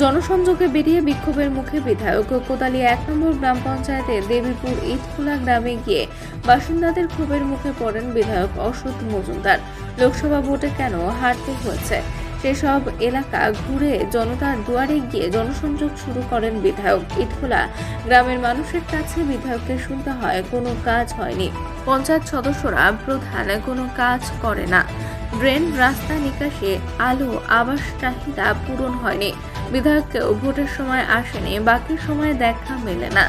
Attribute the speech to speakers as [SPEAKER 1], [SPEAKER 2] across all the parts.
[SPEAKER 1] জনসংযোগে বেরিয়ে বিক্ষোভের মুখে বিধায়ক কোতালি এক নম্বর গ্রাম পঞ্চায়েতের দেবীপুর ইটখোলা গ্রামে গিয়ে বাসিন্দাদের ক্ষোভের মুখে পড়েন বিধায়ক অসুত মজুমদার। লোকসভা ভোটে কেন হারতে হয়েছে? সেসব এলাকা ঘুরে জনতার দুয়ারে গিয়ে জনসংযোগ শুরু করেন বিধায়ক ইটখোলা গ্রামের মানুষের কাছে বিধায়ককে শুনতে হয়, কোনো কাজ হয়নি। পঞ্চায়েত সদস্যরা প্রধান, কোনো কাজ করে না। ড্রেন রাস্তা নিকাশে আলো, আবাস চাহিদা পূরণ হয়নি। বিধায়ককেও ভোটের সময় আসেনি, বাকি সময় দেখা মেলে না।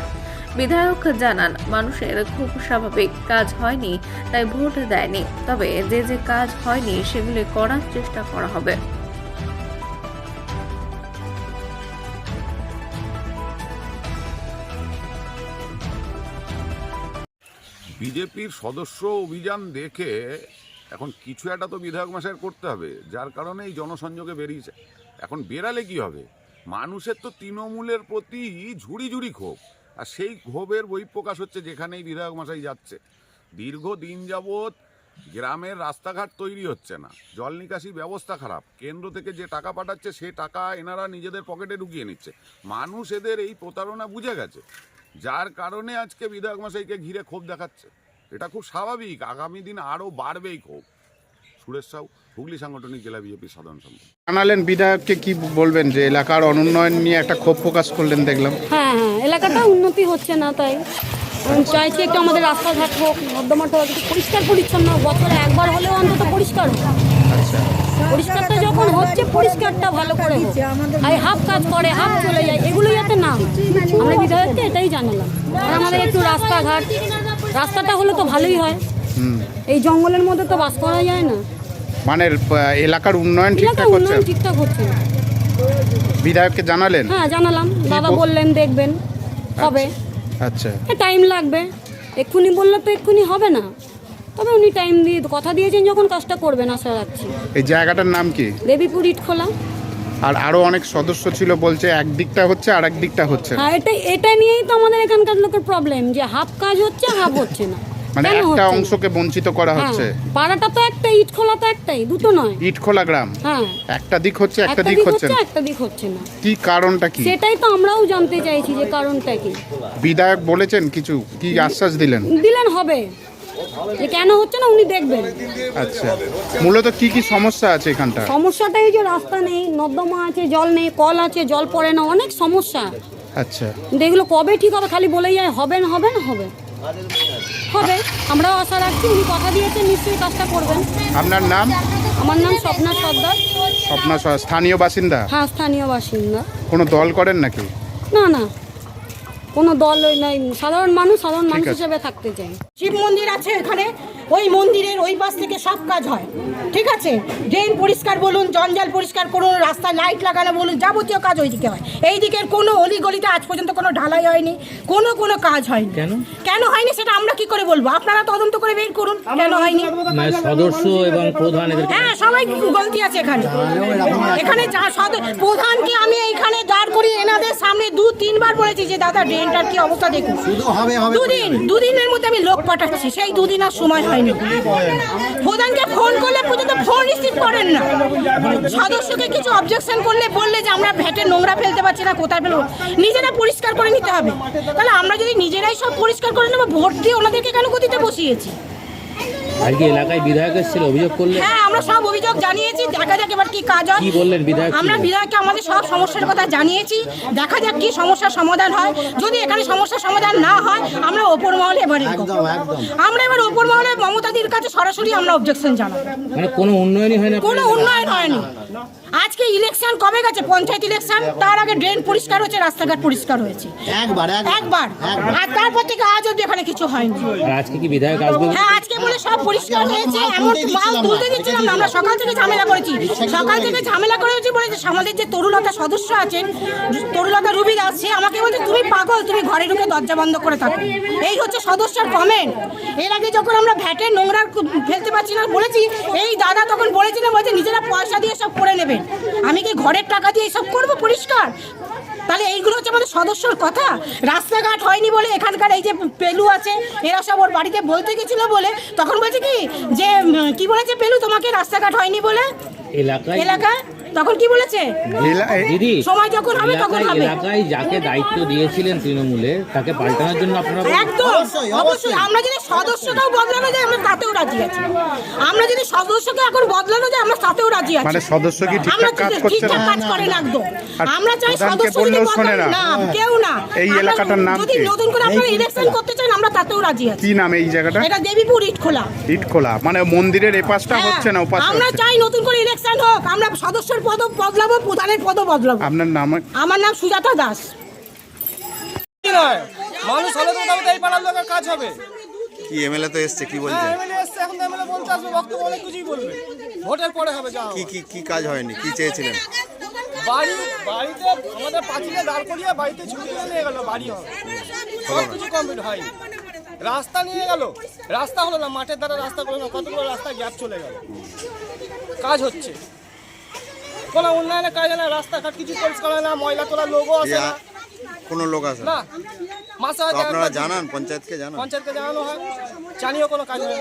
[SPEAKER 1] বিধায়ক জানান, মানুষের খুব স্বাভাবিক কাজ হয়নি, তাই ভোট দেয়নি। তবে যে যে কাজ হয়নি, সেগুলি করার চেষ্টা করা হবে।
[SPEAKER 2] বিজেপির সদস্য অভিযান দেখে এখন কিছু একটা তো বিধায়ক মশাই করতে হবে, যার কারণে এই জনসংযোগে বেরিয়েছে। এখন বেরালে কি হবে? মানুষের তো তৃণমূলের প্রতি ঝুড়ি ঝুড়ি ক্ষোভ, আর সেই ক্ষোভের বহিঃপ্রকাশ হচ্ছে যেখানেই বিধায়ক মশাই যাচ্ছে। দীর্ঘ দিন যাবৎ গ্রামের রাস্তাঘাট তৈরি হচ্ছে না, জল নিকাশি ব্যবস্থা খারাপ, কেন্দ্র থেকে যে টাকা পাঠাচ্ছে সে টাকা এনারা নিজেদের পকেটে ঢুকিয়ে নিচ্ছে। মানুষ এদের এই প্রতারণা বুঝে গেছে, যার কারণে আজকে বিধায়ক মশাইকে ঘিরে ক্ষোভ দেখাচ্ছে। এটা খুব স্বাভাবিক, আগামী দিন আরও বাড়বেই ক্ষোভ। সুরেশ সাউ হুগলি সাংগঠনিক জেলা বিজেপির সাধারণ সম্পাদক।
[SPEAKER 3] জানালেন বিধায়ককে কি বলবেন যে এলাকার অনুন্নয়ন নিয়ে একটা ক্ষোভ প্রকাশ করলেন দেখলাম।
[SPEAKER 4] হ্যাঁ হ্যাঁ এলাকাটা উন্নতি হচ্ছে না তাই। আমি চাইছি একটু আমাদের রাস্তাঘাট হোক নর্দমাটা হোক, একটু পরিষ্কার পরিচ্ছন্ন হোক। বছরে একবার হলেও অন্তত পরিষ্কার হোক।
[SPEAKER 3] আচ্ছা।
[SPEAKER 4] পরিষ্কারটা যখন হচ্ছে পরিষ্কারটা ভালো করে আর হাফ কাজ করে হাফ চলে যায় এগুলো যাতে না আমরা বিধায়ককে এটাই জানালাম। আর আমাদের একটু রাস্তাঘাট রাস্তাটা হলে তো ভালোই হয়। এই জঙ্গলের মধ্যে তো বাস করা যায় না।
[SPEAKER 3] মানে এলাকার উন্নয়ন ঠিকঠাক হচ্ছে?
[SPEAKER 4] ঠিকঠাক হচ্ছে না।
[SPEAKER 3] বিধায়ককে জানালেন?
[SPEAKER 4] হ্যাঁ জানালাম। দাদা বললেন দেখবেন হবে।
[SPEAKER 3] আচ্ছা।
[SPEAKER 4] টাইম লাগবে। এক্ষুনি বললে তো এক্ষুনি হবে না। তবে উনি টাইম দিয়ে কথা দিয়েছেন যখন কাজটা করবেন আশা রাখছি।
[SPEAKER 3] এই জায়গাটার নাম কি?
[SPEAKER 4] দেবীপুর ইটখোলা।
[SPEAKER 3] আর আরও অনেক সদস্য ছিল বলছে এক দিকটা হচ্ছে আর এক দিকটা হচ্ছে না।
[SPEAKER 4] হ্যাঁ এটা এটা নিয়েই তো আমাদের এখানকার লোকের প্রবলেম যে হাফ কাজ হচ্ছে হাফ হচ্ছে না।
[SPEAKER 3] মানে একটা অংশকে বঞ্চিত করা
[SPEAKER 4] হ্যাঁ
[SPEAKER 3] হচ্ছে।
[SPEAKER 4] পাড়াটা তো একটাই ইটখোলা তো একটাই দুটো নয়।
[SPEAKER 3] ইটখোলা গ্রাম।
[SPEAKER 4] হ্যাঁ।
[SPEAKER 3] একটা দিক হচ্ছে একটা
[SPEAKER 4] একটা
[SPEAKER 3] দিক হচ্ছে না।
[SPEAKER 4] একটা দিক হচ্ছে না।
[SPEAKER 3] কি কারণটা কি?
[SPEAKER 4] সেটাই তো আমরাও জানতে চাইছি যে কারণটা কি।
[SPEAKER 3] বিধায়ক বলেছেন কিছু কি আশ্বাস দিলেন?
[SPEAKER 4] দিলেন হবে। যে কেন হচ্ছে না উনি দেখবেন।
[SPEAKER 3] আচ্ছা। মূলত কি কি সমস্যা আছে এখানটা?
[SPEAKER 4] সমস্যাটা এই যে রাস্তা নেই নর্দমা আছে জল নেই কল আছে জল পড়ে না অনেক সমস্যা।
[SPEAKER 3] আচ্ছা।
[SPEAKER 4] দেখল কবে ঠিক হবে খালি বলে যায় হবে না হবে না হবে হবে। আমরাও আশা রাখছি উনি কথা দিয়েছেন নিশ্চয়ই কাজটা করবেন।
[SPEAKER 3] আপনার নাম?
[SPEAKER 4] আমার নাম স্বপ্না সর্দার।
[SPEAKER 3] স্বপ্না স্থানীয় বাসিন্দা?
[SPEAKER 4] হ্যাঁ স্থানীয় বাসিন্দা।
[SPEAKER 3] কোনো দল করেন নাকি?
[SPEAKER 4] না না। কোনো দল ওই নয় সাধারণ মানুষ সাধারণ মানুষ
[SPEAKER 3] আছে।
[SPEAKER 4] হিসেবে থাকতে চাই।
[SPEAKER 5] শিব মন্দির আছে এখানে। ওই মন্দিরের ওই পাশ থেকে সব কাজ হয়। ঠিক আছে? ড্রেন পরিষ্কার বলুন জঞ্জাল পরিষ্কার করুন রাস্তায় লাইট লাগানো বলুন যাবতীয় কাজ ওই দিকে হয়। এই দিকের কোনো অলিগলিতে আজ পর্যন্ত কোনো ঢালাই হয়নি কোনো কোনো কাজ হয়নি। কেন? কেন হয়নি সেটা আমরা কি করে বলব? আপনারা তদন্ত করে বের করুন কেন হয়নি?
[SPEAKER 6] মানে সদস্য এবং প্রধান
[SPEAKER 5] হ্যাঁ সবাই গলতি আছে এখানে। এখানে যা সদ প্রধানকে আমি এইখানে দাঁড় করি এনাদের সামনে দু তিনবার বলেছি যে দাদা ড্রেনটার কি অবস্থা দেখুন। দুদিন দুদিনের মধ্যে আমি লোক পাঠাচ্ছি সেই দুদিন আর সময় হয়নি। প্রধানকে ফোন করলে পর্যন্ত ফোন রিসিভ করেন না। সদস্যকে কিছু অবজেকশন করলে বললে যে আমরা ভ্যাটে নোংরা ফেলতে পারছি না, কোথায় ফেলব? নিজেরা পরিষ্কার করে নিতে হবে। তাহলে আমরা যদি নিজেরাই সব পরিষ্কার করে নেব ভোট দিয়ে ওনাদেরকে কেন গতিতে বসিয়েছি?
[SPEAKER 6] আজকে এলাকায় বিধায়ক এসেছিল অভিযোগ করলেন?
[SPEAKER 5] হ্যাঁ আমরা সব অভিযোগ জানিয়েছি দেখা যাক এবার কি কাজ হয়।
[SPEAKER 6] কি বললেন বিধায়ক
[SPEAKER 5] আমরা? বিধায়ককে আমাদের সব সমস্যার কথা জানিয়েছি দেখা যাক কি সমস্যার সমাধান হয়। যদি এখানে সমস্যার সমাধান না হয় আমরা ওপর মহলে এবারে আমরা এবার ওপর মহলে মমতাদির কাছে সরাসরি আমরা অবজেকশন জানাব।
[SPEAKER 6] মানে কোনো উন্নয়নই হয় না?
[SPEAKER 5] কোনো উন্নয়ন হয়নি। আজকে ইলেকশন কবে গেছে? পঞ্চায়েত ইলেকশন তার আগে ড্রেন পরিষ্কার হয়েছে রাস্তাঘাট পরিষ্কার হয়েছে।
[SPEAKER 7] একবার
[SPEAKER 5] একবার আর তারপর থেকে আজ অব্দি এখানে কিছু হয়নি।
[SPEAKER 6] আজকে কি বিধায়ক আসবে?
[SPEAKER 5] হ্যাঁ আজকে বলে সব পরিষ্কার হয়েছে এমন মাল তুলতে দিচ্ছিলাম আমরা সকাল থেকে ঝামেলা করেছি। সকাল থেকে ঝামেলা করেছি বলেছে আমাদের যে তরুলতা সদস্য আছেন তরুলতা রুবি দাস সে আমাকে বলছে তুমি পাগল তুমি ঘরে ঢুকে দরজা বন্ধ করে থাকো। এই হচ্ছে সদস্যর কমেন্ট এর আগে যখন আমরা ভ্যাটের নোংরা ফেলতে পারছি না বলেছি এই দাদা তখন বলেছিলেন বলছে নিজেরা পয়সা দিয়ে সব করে নেবেন। আমি কি ঘরের টাকা দিয়ে সব করব? পরিষ্কার। তাহলে এইগুলো হচ্ছে আমাদের সদস্যর কথা। রাস্তাঘাট হয়নি বলে এখানকার এই যে পেলু আছে এরা সব ওর বাড়িতে বলতে গেছিল বলে। তখন বলছে কি? যে কি বলেছে পেলু? তোমাকে রাস্তাঘাট হয়নি বলে?
[SPEAKER 6] এলাকা
[SPEAKER 5] এলাকায়?
[SPEAKER 8] তখন কি বলেছে?
[SPEAKER 9] দিদি
[SPEAKER 8] সময় যখন হবে তখন হবে।
[SPEAKER 9] এলাকায় যাকে দায়িত্ব দিয়েছিলেন তৃণমূলে তাকে পাল্টানোর জন্য আপনারা
[SPEAKER 8] একদম। অবশ্যই আমরা যদি সদস্যকেও বদলানো যায় আমরা তাতেও রাজি আছি। আমরা যদি সদস্যকে এখন বদলানো যায় আমরা তাতেও রাজি আছি।
[SPEAKER 3] মানে সদস্য কি ঠিকঠাক কাজ করছে
[SPEAKER 8] ঠিকঠাক
[SPEAKER 3] না?
[SPEAKER 8] কাজ করে
[SPEAKER 3] আর
[SPEAKER 8] আমরা চাই সদস্য যদি
[SPEAKER 3] না।
[SPEAKER 8] কেউ না।
[SPEAKER 3] এই এলাকাটার নাম
[SPEAKER 8] যদি নতুন করে আপনারা ইলেকশন করতে চান আমরা তাতেও রাজি আছি।
[SPEAKER 3] কি নাম এই জায়গাটা?
[SPEAKER 8] এটা দেবীপুর ইট খোলা
[SPEAKER 3] ইটখোলা। মানে মন্দিরের এপাশটা হচ্ছে না ওপাশে
[SPEAKER 8] আমরা চাই নতুন করে ইলেকশন হোক। আমরা সদস্যের পদ বদলাবো প্রধানের পদ বদলাবো।
[SPEAKER 3] আপনার নাম
[SPEAKER 8] আমার নাম সুজাতা দাস।
[SPEAKER 10] নয়? মানুষ হলে তো মোটামুটি এই পাড়ার লোকের কাজ হবে।
[SPEAKER 11] কি এমএলএ তো এসছে কি
[SPEAKER 10] হ্যাঁ
[SPEAKER 11] বলছে
[SPEAKER 10] এমএলএ এসছে এখন তো এমএলএ বলতে আসবে বক্তব্য অনেক কিছুই বলবে। ভোটের পরে হবে যা
[SPEAKER 11] কি কি কি কাজ হয়নি? কি চেয়েছিলেন?
[SPEAKER 10] বাড়ি বাড়িতে আমাদের পাঁচিলে দাঁড় করিয়ে বাড়িতে ছুটি নিয়ে গেল বাড়ি হবে। সব কিছু কমপ্লিট হয়নি। রাস্তা নিয়ে গেল। রাস্তা হলো না মাঠের দ্বারা রাস্তা করল না কতগুলো রাস্তা গ্যাপ চলে গেল। কাজ হচ্ছে। কোনো উন্নয়নের কাজ হয় না রাস্তাঘাট কিছু পরিষ্কার হয় না ময়লা তোলা লোগো আছে না।
[SPEAKER 11] কোনো লোক আছে
[SPEAKER 10] না। মাসে হয়তো
[SPEAKER 11] আপনারা
[SPEAKER 10] একবার
[SPEAKER 11] জানান পঞ্চায়েতকে জানান।
[SPEAKER 10] পঞ্চায়েতকে জানানো হয় জানিও কোনো কাজ হয় না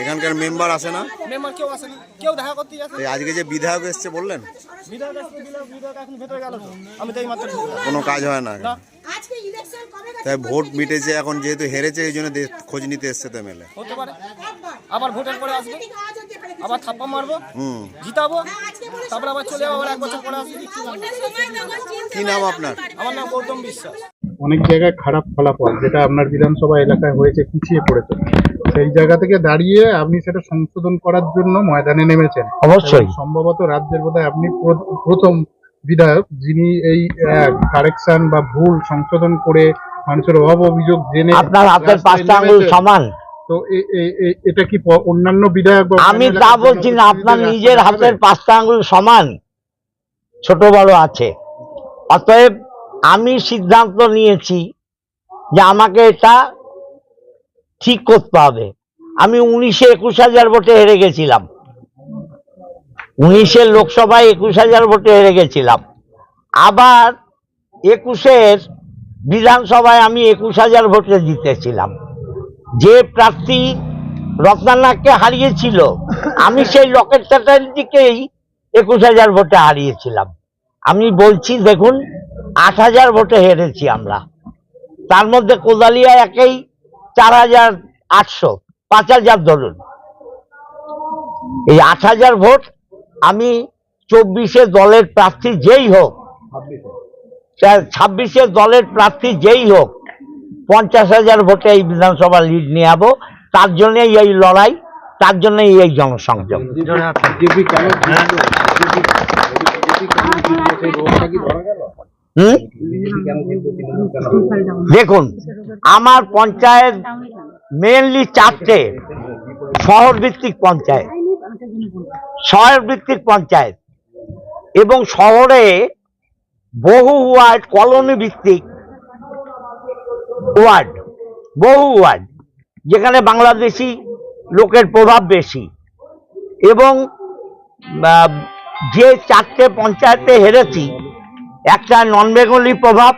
[SPEAKER 11] এখানকার মেম্বার আসে না?
[SPEAKER 10] মেম্বার কেউ আসেনি কেউ দেখা করতেই আসে
[SPEAKER 11] এই আজকে যে বিধায়ক এসছে বললেন?
[SPEAKER 10] বিধায়ক আসতে দিলে বিধায়ক এখন ভেতরে গেল তো। আমি তো এই মাত্র ঢুকলাম।
[SPEAKER 11] কোনো কাজ হয় না।
[SPEAKER 10] না।
[SPEAKER 8] আজকে ইলেকশন কবে
[SPEAKER 11] তাই ভোট মিটেছে এখন যেহেতু হেরেছে এই জন্য দে- খোঁজ নিতে এসছে তো মেলে
[SPEAKER 10] হতে পারে। আবার ভোটের পরে আসবে। আবার থাপ্পা মারবো জিতাবো তারপরে আবার চলে যাব আবার এক বছর পরে আসবে
[SPEAKER 11] কি নাম আপনার?
[SPEAKER 10] আমার নাম গৌতম বিশ্বাস।
[SPEAKER 3] অনেক জায়গায় খারাপ ফলাফল যেটা আপনার বিধানসভা এলাকায় হয়েছে পিছিয়ে পড়েছে। সেই জায়গা থেকে দাঁড়িয়ে আপনি সেটা সংশোধন করার জন্য ময়দানে নেমেছেন।
[SPEAKER 12] অবশ্যই।
[SPEAKER 3] সম্ভবত রাজ্যের বোধহয় আপনি প্র- প্রথম বিধায়ক যিনি এই কারেকশন বা ভুল সংশোধন করে মানুষের অভাব অভিযোগ জেনে
[SPEAKER 12] আপনার হাতের পাঁচটা আঙ্গুল
[SPEAKER 3] নেমেছেন।
[SPEAKER 12] সমান।
[SPEAKER 3] তো এটা কি অন্যান্য বিধায়ক
[SPEAKER 12] আমি তা বলছি না আপনার নিজের হাতের পাঁচটা আঙ্গুল সমান ছোট বড় আছে। অতএব আমি সিদ্ধান্ত নিয়েছি যে আমাকে এটা ঠিক করতে হবে। আমি উনিশে একুশ হাজার ভোটে হেরে গেছিলাম। উনিশের লোকসভায় একুশ হাজার ভোটে হেরে গেছিলাম। আবার একুশের বিধানসভায় আমি একুশ হাজার ভোটে জিতেছিলাম। যে প্রার্থী রত্নানাথকে হারিয়েছিল আমি সেই লকেট চ্যাটার্জিকেই একুশ হাজার ভোটে হারিয়েছিলাম। আমি বলছি দেখুন আট হাজার ভোটে হেরেছি আমরা। তার মধ্যে কোদালিয়া একেই চার হাজার আটশো পাঁচ হাজার ধরুন। এই আট হাজার ভোট আমি চব্বিশে দলের প্রার্থী যেই হোক ছাব্বিশে দলের প্রার্থী যেই হোক পঞ্চাশ হাজার ভোটে এই বিধানসভা লিড নিয়ে যাব তার জন্যই এই লড়াই, তার জন্যই এই জনসংযোগ? দেখুন, আমার পঞ্চায়েত মেনলি চারটে শহর ভিত্তিক পঞ্চায়েত। শহর ভিত্তিক পঞ্চায়েত এবং শহরে বহু ওয়ার্ড কলোনি ভিত্তিক ওয়ার্ড বহু ওয়ার্ড যেখানে বাংলাদেশি লোকের প্রভাব বেশি। এবং যে চারটে পঞ্চায়েতে হেরেছি একটা নন বেঙ্গলি প্রভাব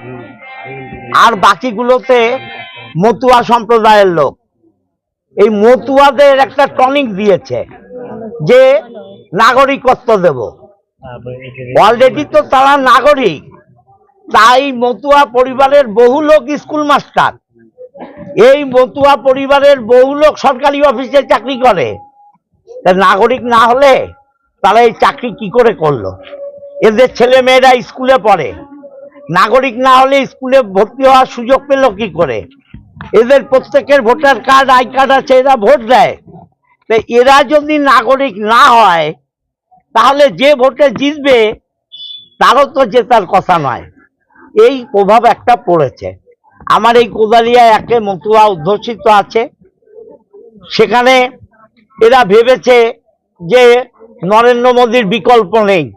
[SPEAKER 12] আর বাকিগুলোতে মতুয়া সম্প্রদায়ের লোক। এই মতুয়াদের একটা টনিক দিয়েছে যে নাগরিকত্ব দেব। অলরেডি তো তারা নাগরিক তাই মতুয়া পরিবারের বহু লোক স্কুল মাস্টার। এই মতুয়া পরিবারের বহু লোক সরকারি অফিসে চাকরি করে। নাগরিক না হলে তারা এই চাকরি কি করে করল? এদের ছেলে মেয়েরা স্কুলে পড়ে। নাগরিক না হলে স্কুলে ভর্তি হওয়ার সুযোগ পেল কি করে? এদের প্রত্যেকের ভোটার কার্ড, আই কার্ড আছে, এরা ভোট দেয়। তো এরা যদি নাগরিক না হয়, তাহলে যে ভোটে জিতবে, তারও তো জেতার কথা নয়। এই প্রভাব একটা পড়েছে। আমার এই কোদালিয়া একে মতুয়া অধ্যুষিত আছে। সেখানে এরা ভেবেছে যে নরেন্দ্র মোদীর বিকল্প নেই।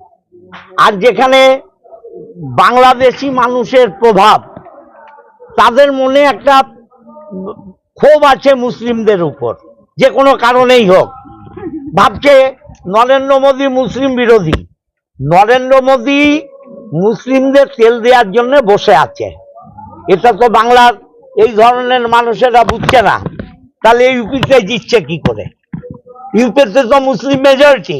[SPEAKER 12] আর যেখানে বাংলাদেশি মানুষের প্রভাব, তাদের মনে একটা ক্ষোভ আছে মুসলিমদের উপর। যে কোনো কারণেই হোক। ভাবছে নরেন্দ্র মোদী মুসলিম বিরোধী। নরেন্দ্র মোদী মুসলিমদের তেল দেওয়ার জন্য বসে আছে। এটা তো বাংলার এই ধরনের মানুষেরা বুঝছে না। তাহলে ইউপিতে জিতছে কি করে? ইউপিতে তো মুসলিম মেজরিটি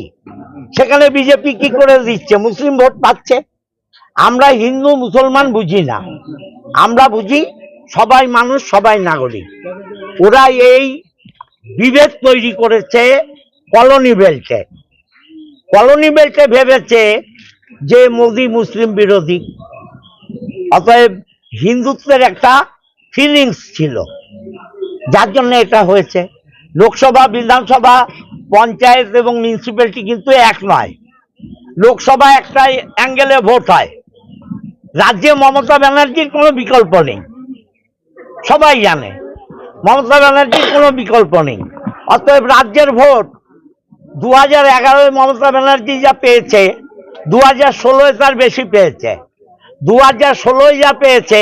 [SPEAKER 12] সেখানে বিজেপি কি করে দিচ্ছে মুসলিম ভোট পাচ্ছে। আমরা হিন্দু, মুসলমান বুঝি না। আমরা বুঝি সবাই মানুষ, সবাই নাগরিক। ওরা এই বিভেদ তৈরি করেছে কলোনি বেল্টে। কলোনি বেল্টে ভেবেছে যে মোদি মুসলিম বিরোধী, অতএব হিন্দুত্বের একটা ফিলিংস ছিল। যার জন্য এটা হয়েছে। লোকসভা, বিধানসভা, পঞ্চায়েত এবং মিউনিসিপ্যালিটি কিন্তু এক নয়। লোকসভা একটা অ্যাঙ্গেলে ভোট হয়। রাজ্যে মমতা ব্যানার্জির কোনো বিকল্প নেই। সবাই জানে, মমতা ব্যানার্জির কোনো বিকল্প নেই। অতএব রাজ্যের ভোট দু হাজার এগারোয় মমতা ব্যানার্জি যা পেয়েছে দু হাজার ষোলোয় তার বেশি পেয়েছে। দু হাজার ষোলোয় যা পেয়েছে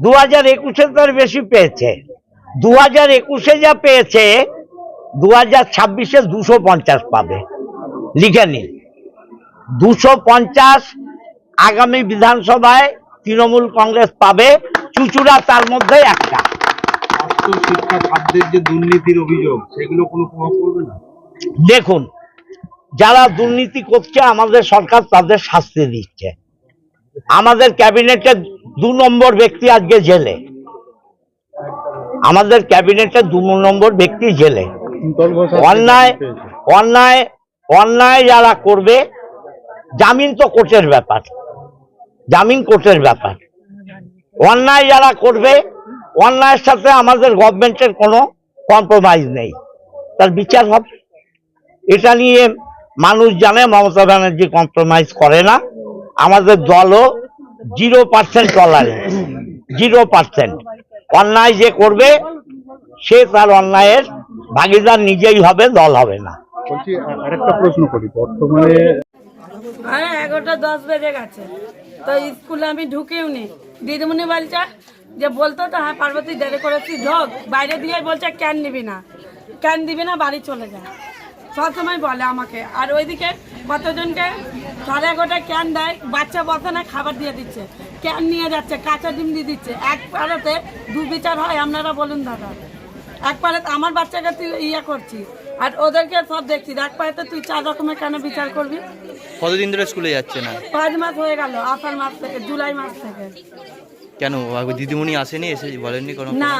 [SPEAKER 12] দু হাজার একুশে তার বেশি পেয়েছে। দু হাজার একুশে যা পেয়েছে দু হাজার ছাব্বিশে দুশো পঞ্চাশ পাবে। লিখে নিন। দুশো পঞ্চাশ আগামী বিধানসভায় তৃণমূল কংগ্রেস পাবে চুচুড়া তার মধ্যে একটা।
[SPEAKER 13] শিক্ষা যে দুর্নীতির অভিযোগ সেগুলো কোনো প্রভাব পড়বে না?
[SPEAKER 12] দেখুন যারা দুর্নীতি করছে, আমাদের সরকার তাদের শাস্তি দিচ্ছে। আমাদের ক্যাবিনেটে দু নম্বর ব্যক্তি আজকে জেলে। আমাদের ক্যাবিনেটে দু নম্বর ব্যক্তি জেলে। অন্যায় অন্যায় অন্যায় যারা করবে, জামিন তো কোর্টের ব্যাপার। জামিন কোর্টের ব্যাপার। অন্যায় যারা করবে, অন্যায়ের সাথে আমাদের গভর্নমেন্টের কোনো কম্প্রোমাইজ নেই। তার বিচার হবে। এটা নিয়ে মানুষ জানে মমতা ব্যানার্জি কম্প্রোমাইজ করে না। আমাদের দলও zero percent tolerance zero percent অন্যায় যে করবে সে তার অন্যায়ের ভাগিদার নিজেই হবে দল হবে না।
[SPEAKER 13] আরেকটা প্রশ্ন করি বর্তমানে
[SPEAKER 14] এগারোটা দশ বেজে গেছে। তো স্কুলে আমি ঢুকেও নি দিদিমণি বলছে যে বলতো তো হ্যাঁ পার্বতী দেরি করেছি ঢোক। বাইরে দিয়ে বলছে ক্যান নিবি না। ক্যান দিবি না বাড়ি চলে যায় সবসময় বলে আমাকে। আর ওইদিকে কতজনকে সাড়ে এগারোটা ক্যান দেয় বাচ্চা বসে না খাবার দিয়ে দিচ্ছে। ক্যান নিয়ে যাচ্ছে কাঁচা ডিম দিয়ে দিচ্ছে। এক পাড়াতে দু বিচার হয় আপনারা বলুন দাদা। এক পাড়াতে আমার বাচ্চাকে তুই ইয়ে করছিস আর ওদেরকে সব দেখছিস। এক পাড়াতে তুই চার রকমের কেন বিচার করবি?
[SPEAKER 9] কতদিন ধরে স্কুলে যাচ্ছে না?
[SPEAKER 14] পাঁচ মাস হয়ে গেল আষাঢ় মাস থেকে জুলাই মাস থেকে।
[SPEAKER 9] কেন? দিদিমণি আসেনি এসে বলেননি কোনো
[SPEAKER 14] না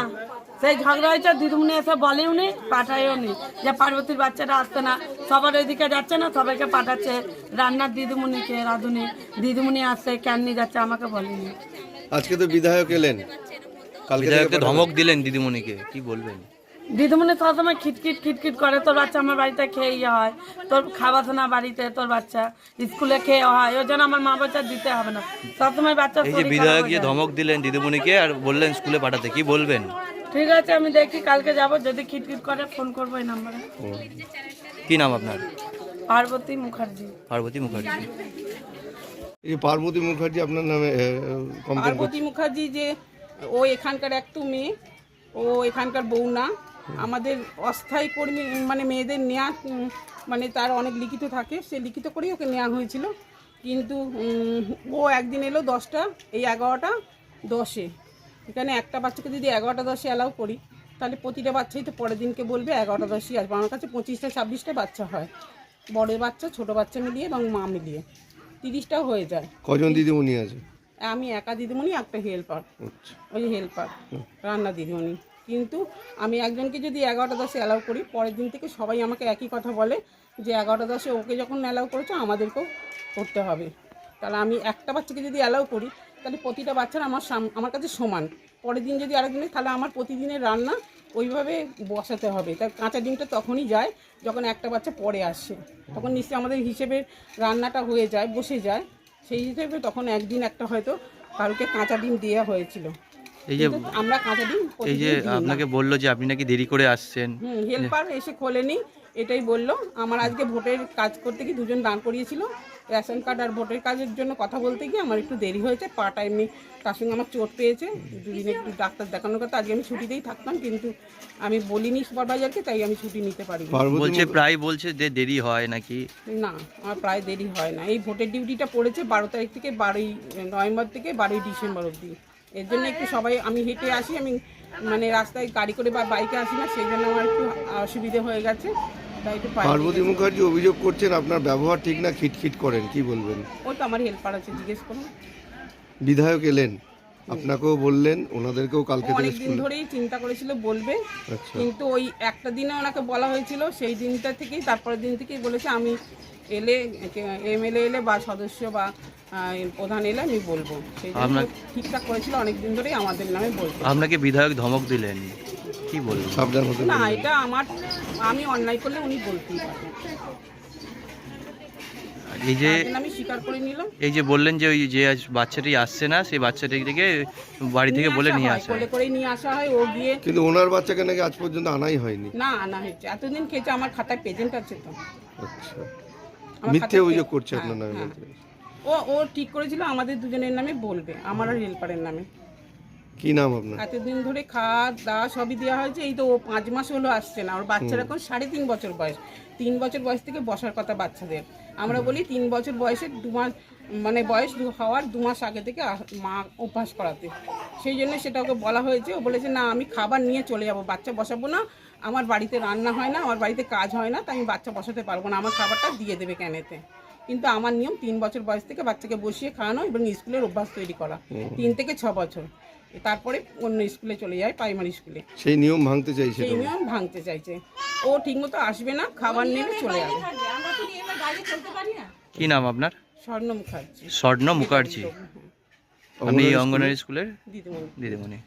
[SPEAKER 14] সেই ঝগড়া হয়েছে দিদিমণি এসে বলেও নি পাঠায়ও নি। যে পার্বতীর বাচ্চাটা আসছে না সবার ওইদিকে যাচ্ছে না সবাইকে পাঠাচ্ছে। রান্নার দিদিমণিকে রাধুনি। দিদিমণি আসছে ক্যান নিয়ে যাচ্ছে আমাকে বলেনি।
[SPEAKER 15] আজকে তো বিধায়ক এলেন।
[SPEAKER 9] বিধায়ককে ধমক দিলেন দিদিমণিকে কি বলবেন?
[SPEAKER 14] দিদিমণি সবসময় খিটখিট খিটখিট করে তোর বাচ্চা আমার বাড়িতে খেয়ে ইয়ে হয়। তোর খাওয়াতো না বাড়িতে তোর বাচ্চা স্কুলে খেয়ে হয় ওই জন্য আমার মা বাচ্চা দিতে হবে না। সবসময় বাচ্চা
[SPEAKER 9] এই যে বিধায়ক যে ধমক দিলেন দিদিমণিকে আর বললেন স্কুলে পাঠাতে কি বলবেন?
[SPEAKER 14] ঠিক আছে আমি দেখি কালকে যাব যদি খিটখিট করে ফোন করব এই নাম্বারে
[SPEAKER 9] কি নাম আপনার?
[SPEAKER 14] পার্বতী মুখার্জি।
[SPEAKER 9] পার্বতী মুখার্জি।
[SPEAKER 15] এই পার্বতী মুখার্জি আপনার নামে কমপ্লেন
[SPEAKER 8] পার্বতী মুখার্জি যে ও এখানকার একটু মেয়ে ও এখানকার বউ না। আমাদের অস্থায়ী কর্মী মানে মেয়েদের নেওয়া মানে তার অনেক লিখিত থাকে সে লিখিত করেই ওকে নেওয়া হয়েছিল। কিন্তু ও একদিন এলো দশটা এই এগারোটা দশে। এখানে একটা বাচ্চাকে যদি এগারোটা দশে অ্যালাউ করি তাহলে প্রতিটা বাচ্চাই তো পরের দিনকে বলবে এগারোটা দশই আসবে। আমার কাছে পঁচিশটা ছাব্বিশটা বাচ্চা হয়। বড় বাচ্চা ছোট বাচ্চা মিলিয়ে এবং মা মিলিয়ে। তিরিশটাও হয়ে যায়।
[SPEAKER 15] কজন দিদিমণি আছে?
[SPEAKER 8] আমি একা দিদিমণি একটা হেল্পার। ওই যে হেল্পার রান্না দিদিমণি। কিন্তু আমি একজনকে যদি এগারোটা দশে অ্যালাউ করি পরের দিন থেকে সবাই আমাকে একই কথা বলে যে এগারোটা দশে ওকে যখন অ্যালাউ করেছ আমাদেরকেও করতে হবে। তাহলে আমি একটা বাচ্চাকে যদি অ্যালাউ করি তাহলে প্রতিটা বাচ্চার আমার আমার কাছে সমান। পরের দিন যদি আরেকদিনে তাহলে আমার প্রতিদিনের রান্না ওইভাবে বসাতে হবে। তার কাঁচা ডিমটা তখনই যায় যখন একটা বাচ্চা পরে আসে। তখন নিশ্চয়ই আমাদের হিসেবে রান্নাটা হয়ে যায় বসে যায়। সেই হিসেবে তখন একদিন একটা হয়তো কালকে কাঁচা ডিম দেওয়া হয়েছিল।
[SPEAKER 9] এই যে
[SPEAKER 8] আমরা কাঁচা ডিম
[SPEAKER 9] এই যে আপনাকে বলল যে আপনি নাকি দেরি করে আসছেন।
[SPEAKER 8] হুম হেল্পার এসে খোলেনি এটাই বলল। আমার আজকে ভোটের কাজ করতে গিয়ে দুজন দাঁড় করিয়েছিল? রেশন কার্ড আর ভোটের কাজের জন্য কথা বলতে গিয়ে আমার একটু দেরি হয়েছে পাটা এমনি তার সঙ্গে আমার চোট পেয়েছে। দুদিন একটু ডাক্তার দেখানোর কথা আজকে আমি ছুটিতেই থাকতাম কিন্তু আমি বলিনি সুপারভাইজারকে তাই আমি ছুটি নিতে পারি
[SPEAKER 9] বলছে প্রায় বলছে যে দেরি হয় নাকি?
[SPEAKER 8] না আমার প্রায় দেরি হয় না। এই ভোটের ডিউটিটা পড়েছে বারো তারিখ থেকে বারোই নভেম্বর থেকে বারোই ডিসেম্বর অবধি। এর জন্য একটু সবাই আমি হেঁটে আসি আমি মানে রাস্তায় গাড়ি করে বা বাইকে আসি না সেই জন্য আমার একটু অসুবিধে হয়ে গেছে।
[SPEAKER 15] পার্বতী। মুখার্জি অভিযোগ করছেন আপনার ব্যবহার ঠিক না খিটখিট করেন কি বলবেন?
[SPEAKER 8] ওই তো আমার হেল্পার আছে জিজ্ঞেস করুন।
[SPEAKER 15] বিধায়ক এলেন আপনাকেও বললেন ওনাদেরকেও কালকে থেকে
[SPEAKER 8] অনেকদিন
[SPEAKER 15] স্কুল
[SPEAKER 8] ধরেই চিন্তা করেছিল বলবে
[SPEAKER 15] আচ্ছা।
[SPEAKER 8] কিন্তু ওই একটা দিনে ওনাকে বলা হয়েছিল সেই দিনটা থেকেই তারপরের দিন থেকেই বলেছে আমি এলে এমএলএ এলে বা সদস্য বা আহ, প্রধান এলে আমি বলব। সেই জন্য
[SPEAKER 9] আপনার-
[SPEAKER 8] ঠিকঠাক করেছিল অনেক দিন ধরেই আমাদের নামে বলব
[SPEAKER 9] আপনাকে বিধায়ক ধমক দিলেন। কি বলবেন
[SPEAKER 15] সাবধান হতে
[SPEAKER 8] না এটা আমার আমি অন্যায় করলে উনি বলতেই
[SPEAKER 9] এই যে
[SPEAKER 8] আমি স্বীকার করে নিলাম।
[SPEAKER 9] এই যে বললেন যে ওই যে আজ বাচ্চাটি আসছে না সেই বাচ্চাটিকে বাড়ি থেকে বলে নিয়ে
[SPEAKER 8] হয়,
[SPEAKER 9] আসা
[SPEAKER 8] কোলে করেই নিয়ে আসা হয় ও গিয়ে
[SPEAKER 15] কিন্তু ওনার বাচ্চাকে নাকি আজ পর্যন্ত আনাই হয়নি।
[SPEAKER 8] না আনা হয়েছে। এতদিন খেয়েছে আমার খাতায় প্রেজেন্ট আছে তো।
[SPEAKER 15] আচ্ছা। মিথ্যে অভিযোগ করছে
[SPEAKER 8] হ্যাঁ,
[SPEAKER 15] আপনার নামে
[SPEAKER 8] হ্যাঁ। ও ও ঠিক করেছিল আমাদের দুজনের নামে বলবে আমার আর হেল্পারের নামে।
[SPEAKER 15] কি নাম আপনার?
[SPEAKER 8] এতদিন ধরে খাওয়া দাওয়া সবই দেওয়া হয়েছে এই তো ও পাঁচ মাস হলো আসছে না। ওর বাচ্চার এখন সাড়ে তিন বছর বয়স। তিন বছর বয়স থেকে বসার কথা বাচ্চাদের। আমরা বলি তিন বছর বয়সে দু মাস মানে বয়স হওয়ার দু মাস আগে থেকে মা অভ্যাস করাতে। সেই জন্য সেটা ওকে বলা হয়েছে। ও বলেছে না আমি খাবার নিয়ে চলে যাব বাচ্চা বসাবো না। আমার বাড়িতে রান্না হয় না আমার বাড়িতে কাজ হয় না তাই আমি বাচ্চা বসাতে পারব না। আমার খাবারটা দিয়ে দেবে ক্যানেতে। কিন্তু আমার নিয়ম তিন বছর বয়স থেকে বাচ্চাকে বসিয়ে খাওয়ানো এবং স্কুলের অভ্যাস তৈরি করা। তিন থেকে ছ বছর। তারপরে অন্য স্কুলে চলে যায় প্রাইমারি স্কুলে।
[SPEAKER 15] সেই নিয়ম ভাঙতে চাইছে
[SPEAKER 8] সেই নিয়ম ভাঙতে চাইছে। ও ঠিকমতো আসবে না খাবার নিয়ে চলে যাবে।
[SPEAKER 9] কি নাম আপনার?
[SPEAKER 8] স্বর্ণ মুখার্জি।
[SPEAKER 9] স্বর্ণ মুখার্জি আপনি অঙ্গনারী স্কুলের
[SPEAKER 8] দিদিমণি।
[SPEAKER 9] দিদিমণি।